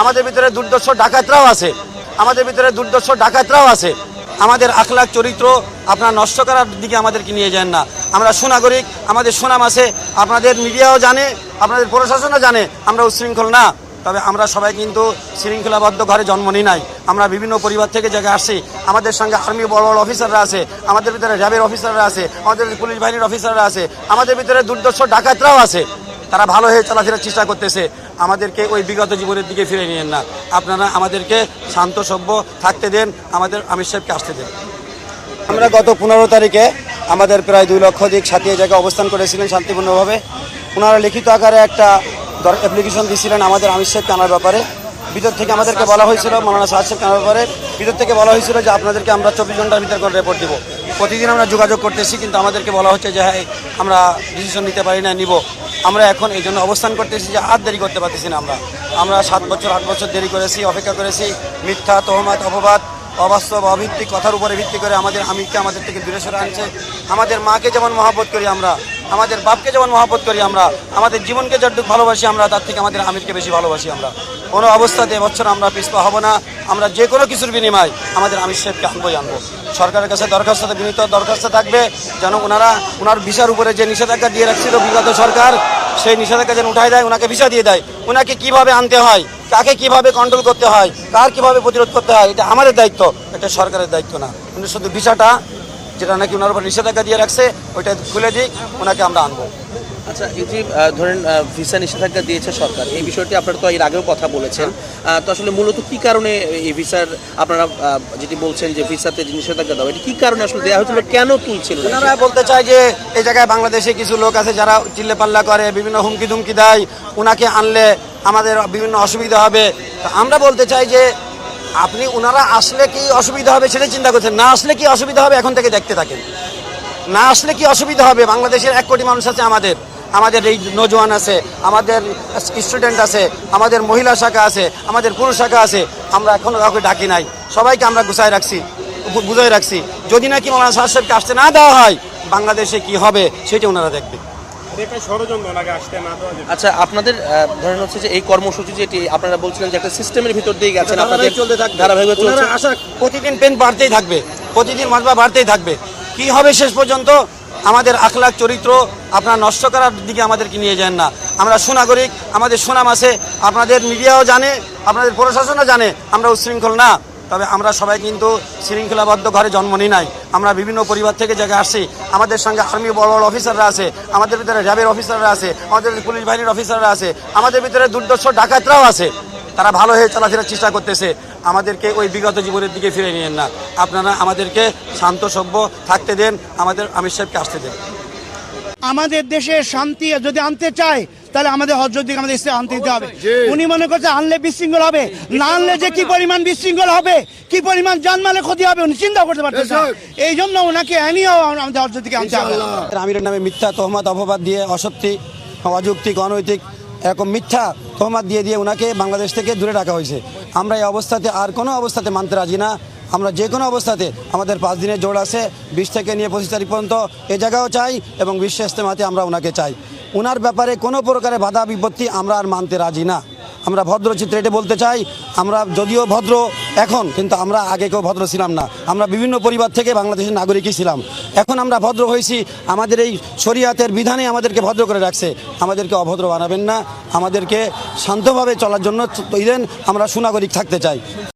আমাদের ভিতরে দুর্দর্শ ডাকাতরাও আছে। আমাদের ভিতরে দুর্দর্শ ডাকাতরাও আছে। আমাদের আখলাখ চরিত্র আপনার নষ্ট করার দিকে আমাদেরকে নিয়ে যান না। আমরা সুনাগরিক, আমাদের সুনাম আছে, আপনাদের মিডিয়াও জানে, আপনাদের প্রশাসনও জানে, আমরা উচ্ছৃঙ্খল না। তবে আমরা সবাই কিন্তু শৃঙ্খলাবদ্ধ ঘরে জন্ম নিই নাই। আমরা বিভিন্ন পরিবার থেকে জায়গায় আসছি। আমাদের সঙ্গে আর্মি বড় বড় অফিসাররা আছে, আমাদের ভিতরে র্যাবের অফিসাররা আছে, আমাদের পুলিশ বাহিনীর অফিসাররা আছে, আমাদের ভিতরে দুর্দর্শ ডাকাতরাও আছে। তারা ভালো হয়ে চলাফেরার চেষ্টা করতেছে। আমাদেরকে ওই বিগত জীবনের দিকে ফিরে নিয়েন না। আপনারা আমাদেরকে শান্ত, সভ্য থাকতে দেন। আমাদের আমির সাহেবকে আসতে দেন। আমরা গত পনেরো তারিখে আমাদের প্রায় দুই লক্ষ দিক সাথী জায়গায় অবস্থান করেছিলেন শান্তিপূর্ণভাবে। ওনারা লিখিত আকারে একটা অ্যাপ্লিকেশন দিয়েছিলেন আমাদের আমির সাহেবকে আনার ব্যাপারে। ভিতর থেকে আমাদেরকে বলা হয়েছিল, মৌলানা সাহাদ সাহেবকে ব্যাপারে, ভিতর থেকে বলা হয়েছিল যে আপনাদেরকে আমরা চব্বিশ ঘণ্টার ভিতর করে রিপোর্ট দিব। প্রতিদিন আমরা যোগাযোগ করতেছি, কিন্তু আমাদেরকে বলা হচ্ছে যে হ্যাঁ আমরা ডিসিশন নিতে পারি না, নিব। আমরা এখন এই জন্য অবস্থান করতেছি যে আর দেরি করতে পারতেছি না আমরা। আমরা সাত বছর, আট বছর দেরি করেছি, অপেক্ষা করেছি। মিথ্যা, তহমাত, অপবাদ, অবাস্তব, অভিত্তিক কথার উপরে ভিত্তি করে আমাদের আমিরকে আমাদের থেকে দূরে সরে আনছে। আমাদের মাকে যেমন মহাব্বত করি আমরা, আমাদের বাপকে যেমন মহাব্বত করি আমরা, আমাদের জীবনকে যতটুকু ভালোবাসি আমরা, তার থেকে আমাদের আমিরকে বেশি ভালোবাসি আমরা। কোনো অবস্থাতে এবছর আমরা পিছপা হব না। আমরা যে কোনো কিছুর বিনিময় আমাদের আমির সাহেবকে আনবই আনব। সরকারের কাছে দরখাস্ত বিনীত দরখাস্ত থাকবে যেন ওনারা ওনার ভিসার উপরে যে নিষেধাজ্ঞা দিয়ে রাখছিল বিগত সরকার, সেই নিষেধাজ্ঞা যেন উঠাই দেয় ওনাকে ভিসা দিয়ে দেয়। ওনাকে কীভাবে আনতে হয়, কাকে কীভাবে কন্ট্রোল করতে হয়, কার কীভাবে প্রতিরোধ করতে হয়, এটা আমাদের দায়িত্ব, এটা সরকারের দায়িত্ব না। উনি শুধু ভিসাটা, যেটা নাকি ওনার উপর নিষেধাজ্ঞা দিয়ে রাখছে, ওইটা খুলে দিক ওনাকে আমরা আনব। আচ্ছা এই যে ধরেন ভিসা নিষেধাজ্ঞা দিয়েছে সরকার এই বিষয়টি আপনারা তো এর আগেও কথা বলেছেন। তো আসলে মূলত কি কারণে এই ভিসার আপনারা যেটি বলছেন যে ভিসাতে নিষেধাজ্ঞা দেওয়া এটি কি কারণে আসলে দেওয়া হয়েছিল কেন তুলছিল? ওনারা বলতে চায় যে এই জায়গায় বাংলাদেশে কিছু লোক আছে যারা চিল্লে পাল্লা করে বিভিন্ন হুমকি ধুমকি দেয় ওনাকে আনলে আমাদের বিভিন্ন অসুবিধা হবে। তো আমরা বলতে চাই যে আপনি ওনারা আসলে কি অসুবিধা হবে সেটা চিন্তা করছেন? না আসলে কি অসুবিধা হবে এখন থেকে দেখতে থাকেন। না আসলে কি অসুবিধা হবে? বাংলাদেশের এক কোটি মানুষ আছে আমাদের। আমাদের এই নজওয়ান আছে আমাদের স্টুডেন্ট আছে আমাদের মহিলা শাখা আছে আমাদের পুরুষ শাখা আছে আমরা এখনও কাউকে ডাকি নাই। সবাইকে আমরা গুছাই রাখছি বুঝাই রাখছি। যদি নাকি মৌলানা সাহেব সাহেবকে আসতে না দেওয়া হয় বাংলাদেশে কি হবে সেটা ওনারা দেখবে। আচ্ছা আপনাদের ধরেন হচ্ছে যে এই কর্মসূচি যেটি আপনারা বলছিলেন যে একটা সিস্টেমের ভিতর দিয়ে গেছেন আপনাদের ধারাবাহিক চলতে থাকবে। চলছে। ওনারা প্রতিদিন পেন বাড়তেই থাকবে প্রতিদিন মাসবা বাড়তেই থাকবে। কি হবে শেষ পর্যন্ত? আমাদের আখলাখ চরিত্র আপনার নষ্ট করার দিকে আমাদেরকে নিয়ে যান না। আমরা সুনাগরিক, আমাদের সুনাম আছে, আপনাদের মিডিয়াও জানে, আপনাদের প্রশাসনও জানে, আমরা উচ্ছৃঙ্খল না। তবে আমরা সবাই কিন্তু শৃঙ্খলাবদ্ধ ঘরে জন্ম নিই নাই। আমরা বিভিন্ন পরিবার থেকে জায়গায় আসছি। আমাদের সঙ্গে আর্মি বড় বড় অফিসাররা আছে, আমাদের ভিতরে র্যাবের অফিসাররা আছে, আমাদের পুলিশ বাহিনীর অফিসাররা আছে, আমাদের ভিতরে দুর্দর্শ ডাকাতরাও আছে। তারা ভালো হয়ে চলাফেরার চেষ্টা করতেছে। আমাদেরকে ওই বিগত জীবনের দিকে ফিরে নিয়েন না। আপনারা আমাদেরকে শান্ত সভ্য থাকতে দেন। আমাদের আমির সাহেবকে আসতে দেন। আমাদের দেশে শান্তি যদি আনতে চায় তাহলে আমাদের হজরত দিকে আমাদের ইসলাম আনতে দিতে হবে। উনি মনে করছে আনলে বিশৃঙ্খল হবে না আনলে যে কি পরিমাণ বিশৃঙ্খল হবে কি পরিমাণ জানমালে ক্ষতি হবে উনি চিন্তা করতে পারতেছে এই জন্য ওনাকে এনেও আমাদের হজরত দিকে আনতে হবে। আমিরের নামে মিথ্যা তহমত অপবাদ দিয়ে অসত্যি অযৌক্তিক অনৈতিক এরকম মিথ্যা তহমত দিয়ে দিয়ে ওনাকে বাংলাদেশ থেকে দূরে রাখা হয়েছে। আমরা এই অবস্থাতে আর কোনো অবস্থাতে মানতে রাজি না। আমরা যে কোনো অবস্থাতে আমাদের পাঁচ দিনের জোর আছে, বিশ থেকে নিয়ে পঁচিশ তারিখ পর্যন্ত এ জায়গাও চাই এবং বিশ্ব ইস্তেমাতে আমরা ওনাকে চাই। ওনার ব্যাপারে কোনো প্রকারের বাধা বিপত্তি আমরা আর মানতে রাজি না। আমরা ভদ্র চিত্রে এটা বলতে চাই, আমরা যদিও ভদ্র এখন, কিন্তু আমরা আগে কেউ ভদ্র ছিলাম না। আমরা বিভিন্ন পরিবার থেকে বাংলাদেশের নাগরিকই ছিলাম। এখন আমরা ভদ্র হয়েছি, আমাদের এই শরিয়াতের বিধানে আমাদেরকে ভদ্র করে রাখছে। আমাদেরকে অভদ্র বানাবেন না, আমাদেরকে শান্তভাবে চলার জন্য দেন আমরা সুনাগরিক থাকতে চাই।